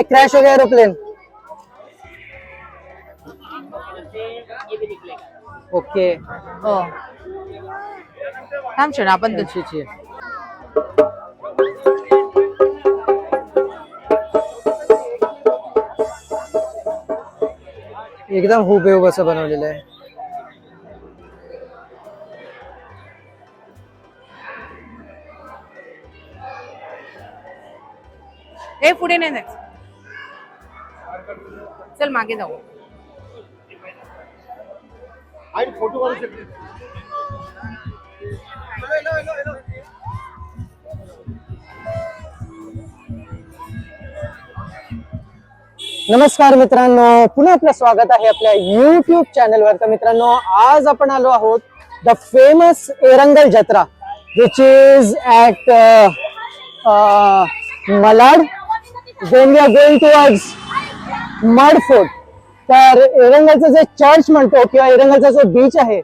है क्रैश हो गया aeroplane. Okay. हो थांब शोना आपण तू अच्छी अच्छी एकदम हुबेहूब असं बनवलेलं आहे. ए पुढे नाही जायचं. चल मागे जाऊ. नमस्कार मित्रांनो पुन्हा आपलं स्वागत आहे आपल्या युट्यूब चॅनलवर तर मित्रांनो आज आपण आलो आहोत द फेमस एरंगल जत्रा which is at Malad then we are going towards Madh Fort तर एरंगलचं जे चर्च म्हणतो किंवा एरंगलचा जो बीच आहे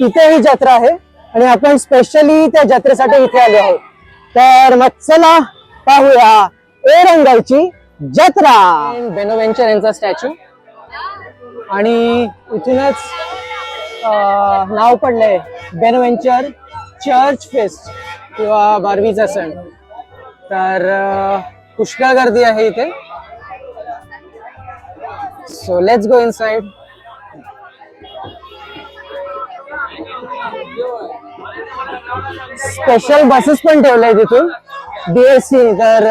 तिथे ही जत्रा आहे. आणि आपण स्पेशली त्या जत्रेसाठी इथे आलो आहोत. तर मग चला पाहूया एरंगलची जत्रा. बेनोवेंचर यांचा स्टॅच्यू आणि इथूनच नाव पडलंय बेनोवेंचर चर्च फेस्ट किंवा बारवीचा सण. तर पुष्कळ गर्दी आहे इथे. So let's go in special buses पण ठेवलंय तिथून. बीएससी तर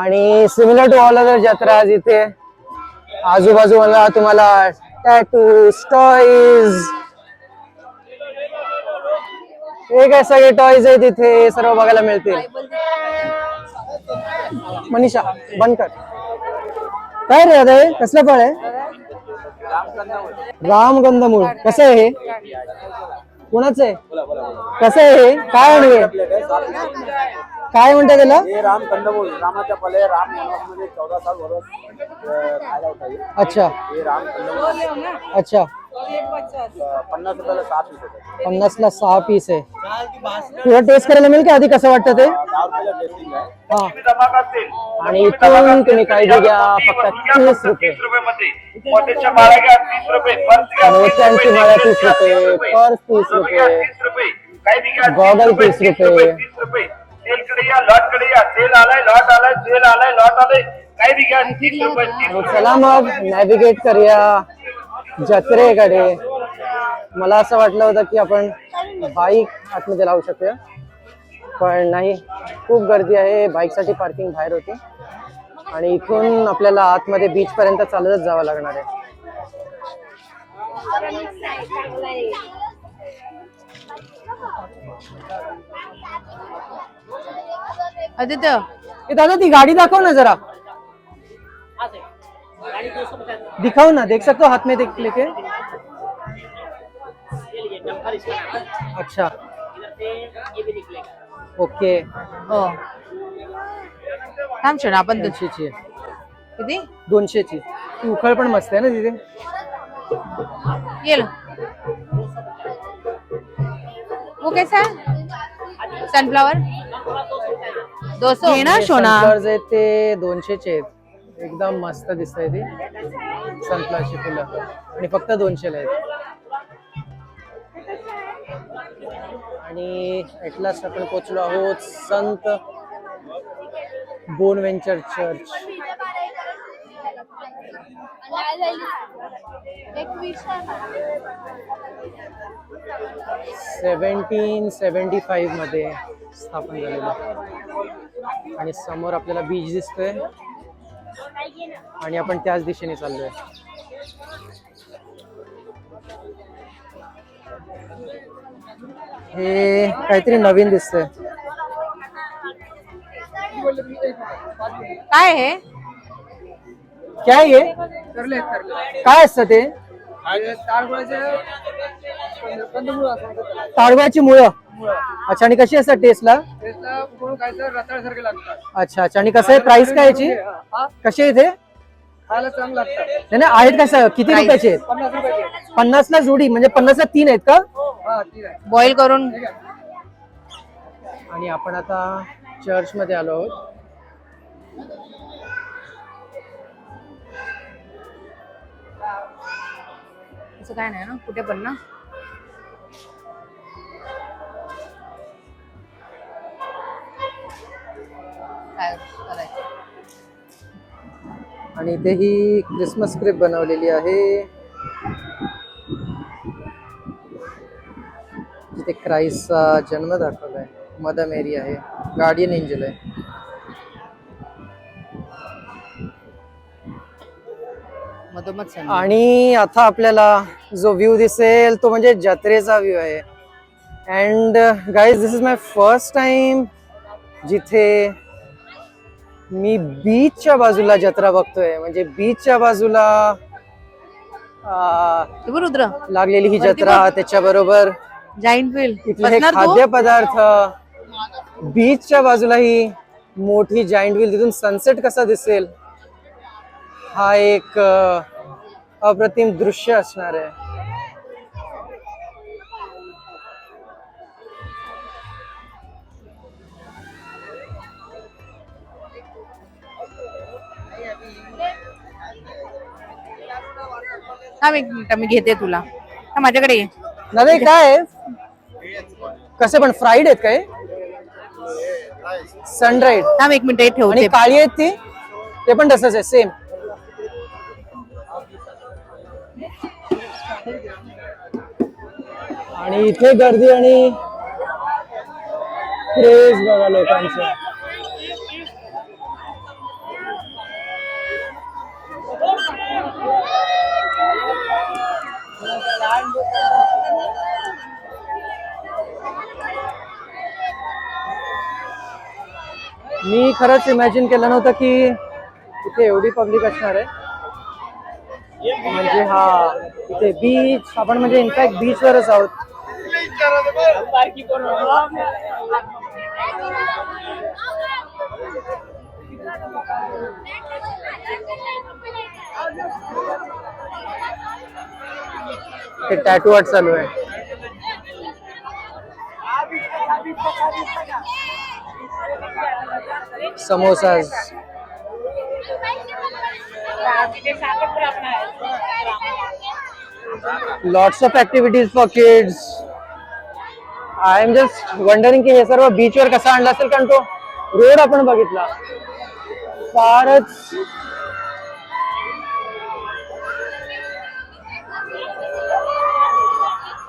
आणि सिमिलर टू ऑल अदर जत्रा जिथे आजूबाजूला तुम्हाला टॅटू टॉईज हे काय सगळे टॉईज आहे तिथे सर्व बघायला मिळतील. मनीषा बंद कर. काय रे आता हे? कसलं फळ आहे? रामगंधमूळ. कसं आहे हे? कोणाचं आहे? कसं आहे हे? काय आणि हे? काय म्हणतात त्याला? हे राम कंदमूळ रामाच्या पले राम वनवासमध्ये चौदा साल वरस अं, खायला होता हे. अच्छा. हे राम कंदमूळ अच्छा. पन्नास रुपयाला पीस ला सहा पीस आहे. तुला टेस्ट करायला मिळेल का आधी कसं वाटतं ते? दहा रुपयाला टेस्टिंग आहे. हा. आणि इथून तुम्ही काळजी घ्या फक्त तीस रुपये. मोत्याच्या माळा घ्या तीस रुपये पर्स घ्या मोत्यांची माळा तीस रुपये पर्स तीस गॉगल तीस रुपये. चला मग नॅव्हिगेट करूया. जत्रेकडे मला असं वाटलं होतं की आपण बाईक आतमध्ये लावू शकूया. पण नाही खूप गर्दी आहे. बाईकसाठी पार्किंग बाहेर होती. आणि इथून आपल्याला आतमध्ये बीच पर्यंत चालतच जावं लागणार आहे. आदित्य. दादा ती गाड़ी दाखव ना जरा. दिखाओ ना देख सकते हो हाथ में देख लेके। अच्छा। ओके। हो थांब शोना आपण तू दोनशेची आहे. किती? दोनशेची ती उखळ पण मस्त आहे ना तिथे ये लो. वो कैसा है? सनफ्लावर दो सौ. ना शोना। Sunflowers आहेत ते दोनशेचे आहेत. एकदम मस्त दिसत आहे ती. सनफ्लॉवरची फुलं आणि फक्त दोनशेला आहेत. आणि ऍटलास्ट आपण पोचलो आहोत संत Bonaventure church seventeen seventy फाईव्हमध्ये स्थापन झालेलं. आणि समोर आपल्याला बीच दिसतोय. आणि आपण त्याच दिशेने चाललोय. हे काहीतरी नवीन दिसतंय. काय आहे काय हे? काय असतं ते? ताडव्याची मुळं. अच्छा आणि कशी असतात टेस्टला अच्छा अच्छा. आणि कसं आहे प्राइस काय याची? कशी आहे इथे नाही नाही, आहेत कसं? किती. रुपयाचे आहेत? पन्नास ला जोडी म्हणजे पन्नास ला तीन आहेत का? बॉईल करून. आणि आपण आता चर्च मध्ये आलो आहोत. असं काय नाही ना? कुठे पण ना? आणि इथे ही क्रिसमस क्रिप बनवलेली आहे. जिथे क्राईस्टचा जन्म दाखवलाय मदर मेरी आहे. गार्डियन एंजल आहे. आणि आता आपल्याला जो व्ह्यू दिसेल तो म्हणजे जत्रेचा व्ह्यू आहे. And guys this is my first time जिथे मी बीचच्या बाजूला जत्रा बघतोय. म्हणजे बीचच्या बाजूला रुद्र लागलेली ही जत्रा बघ. त्याच्याबरोबर जाईंट व्हील हे खाद्यपदार्थ बीचच्या बाजूला ही मोठी जाईंट व्हील तिथून सनसेट कसा दिसेल? हा एक अप्रतिम दृश्य असणार आहे. थांब एक मिनिट मी घेते तुला. हा माझ्याकडे ये. नव्हे काय आहे? कसे पण फ्राईड आहेत काय? सनराईड थांब एक मिनिट हे आणि ठेवते काळी आहेत ती? ते पण तसंच आहे सेम आणि इथे गर्दी आणि क्रेज बघा लोकांचं. मी खरंच इमॅजिन केलं नव्हतं की इथे एवढी पब्लिक हा इथे बीच म्हणजे इनफॅक्ट बीचवरच आहोत ते टॅटू आर्ट चालू आहे samosas. Lots of activities for kids I am just wondering की हे सर्व बीचवर कसा आणला असेल? कारण तो रोड आपण बघितला. फारच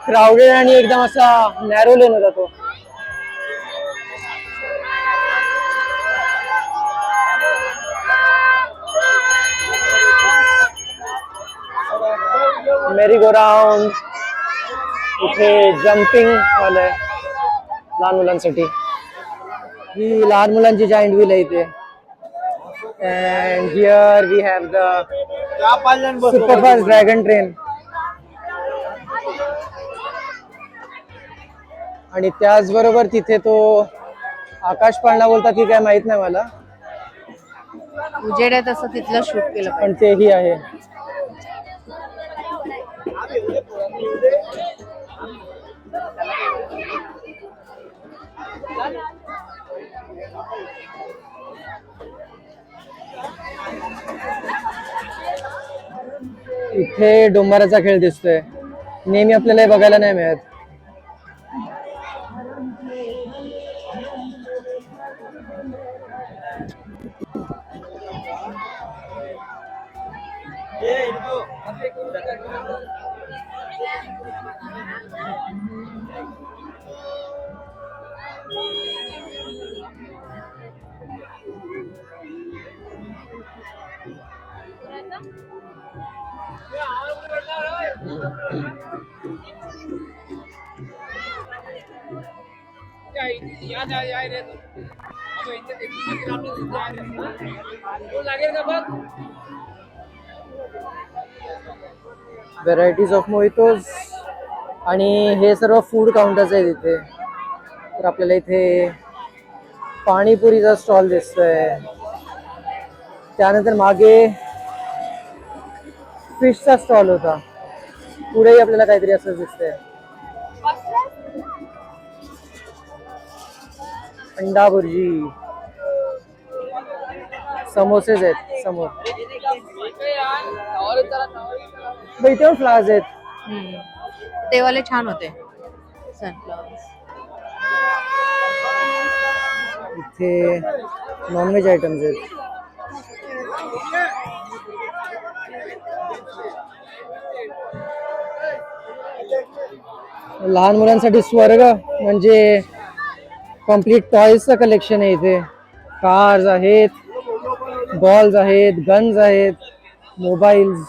क्राऊडेड आणि एकदम असा नॅरो लेन होता तो. मेरी गो राऊंड इथे जम्पिंग वालंय लहान मुलांसाठी. ही लहान मुलांची जॉईंट व्हील आहे इथे. And here we have the superfast dragon train आणि त्याचबरोबर तिथे तो आकाश पाळणा बोलतात की काय माहीत नाही मला. उजेड आहे तसं तिथलं शूट केलं पण तेही आहे. इथे डोंबाराचा खेळ दिसतोय. नेहमी आपल्याला हे बघायला नाही मिळत. व्हेरायटीज ऑफ मोहितोज आणि हे सर्व फूड काउंटर्स आहे तिथे तर आपल्याला इथे पाणीपुरीचा स्टॉल दिसतोय. त्यानंतर मागे फिशचा स्टॉल होता. पुढेही आपल्याला काहीतरी असं दिसतंय. अंडा भुर्जी समोसेच आहेत समोर इथे फ्लावर्स आहेत. ते वाले छान होते. सनफ्लॉवर इथे नॉनव्हेज आयटम्स आहेत. लहान मुलांसाठी स्वर्ग म्हणजे कंप्लीट टॉयजचं कलेक्शन आहे इथे. कार्स आहेत बॉल्स आहेत गन्स आहेत मोबाईल्स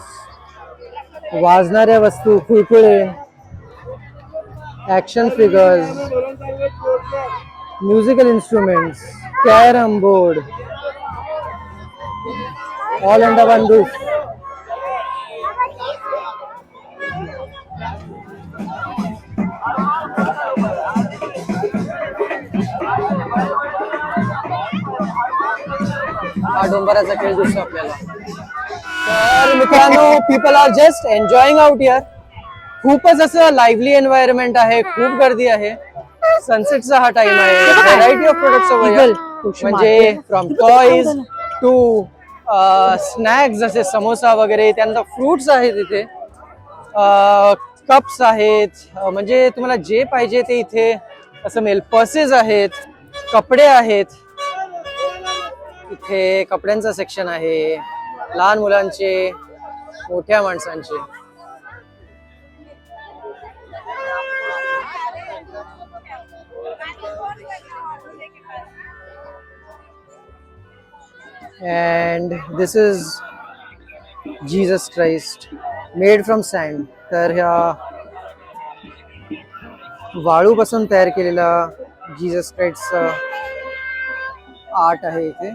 वाजणाऱ्या वस्तू कुळकुळे action figures musical instruments carrom board all under one roof हा डोंबराचा खेळ दिसतो आपल्याला. तर मित्रांनो people are just enjoying out here खूपच असं लाईव्हली एन्व्हायरमेंट आहे खूप गर्दी आहे. सनसेटचा हा टाइम आहे. व्हरायटी ऑफ प्रोडक्ट्स म्हणजे फ्रॉम टॉईज टू स्नॅक्स जसे समोसा वगैरे त्यानंतर फ्रुट्स आहेत इथे. कप्स आहेत. म्हणजे तुम्हाला जे पाहिजे ते इथे. असं मिळेल पर्सेस आहेत. कपडे आहेत. इथे कपड्यांचं सेक्शन आहे लहान मुलांचे मोठ्या माणसांचे. And this is Jesus Christ made from sand तर ह्या वाळूपासून तयार केलेला जीजस क्राईस्टचं आर्ट आहे इथे.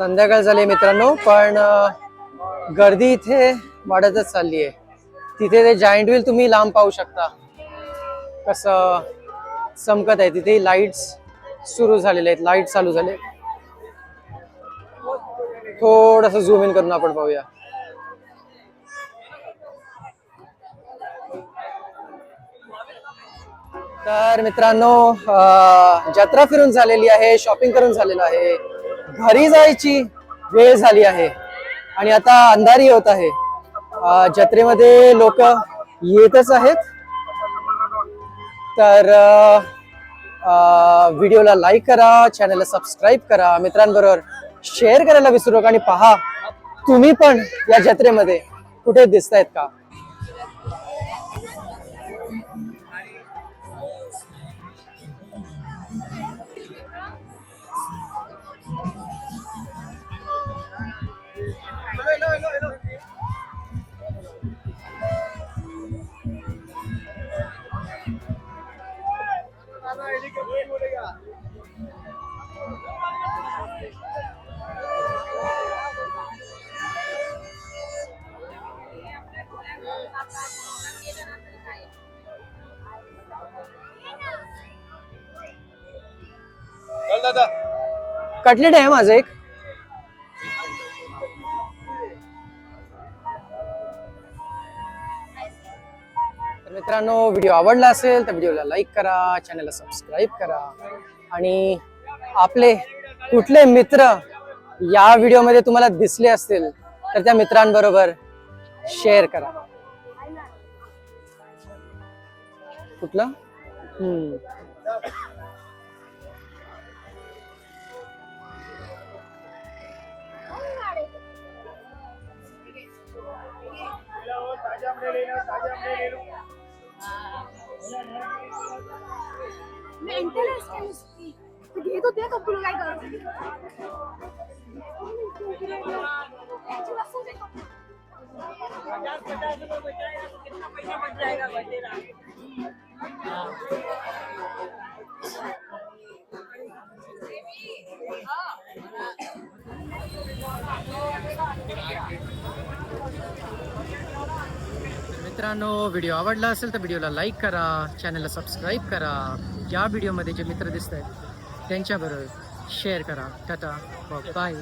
संध्याकाळ झाली मित्रांनो पण गर्दी इथे वाढतच चालली आहे. तिथे ते जायंट व्हील तुम्ही लांब पाहू शकता. कसं चमकत आहे तिथे लाईट्स सुरू झालेले आहेत लाइट चालू झाले. थोडस झूम इन करून आपण पाहूया. तर मित्रांनो जत्रा फिरून झालेली आहे शॉपिंग करून झालेलं आहे. घरी जायची वेळ झाली आहे. आणि आता अंधारी होत आहे. जत्रेमध्ये लोक येतच आहेत. तर व्हिडिओला लाईक करा चॅनलला सबस्क्राईब करा. मित्रांबरोबर शेअर करायला विसरू नका आणि पहा तुम्ही पण या जत्रेमध्ये कुठे दिसतायत का? कटलेट आहे माझं एक. मित्रांनो व्हिडिओ आवडला असेल तर व्हिडिओला लाईक करा चॅनलला सबस्क्राईब करा. आणि आपले कुठले मित्र या व्हिडिओमध्ये तुम्हाला दिसले असतील तर त्या मित्रांबरोबर शेअर करा. कुठलं? मेंटल आहेस का नुसती? तू घेत होते का काय करत मित्रांनो व्हिडिओ आवडला असेल तर व्हिडिओला लाईक करा चॅनलला सबस्क्राईब करा. या व्हिडिओमध्ये जे मित्र दिसत आहेत त्यांच्याबरोबर शेअर करा. Tata bye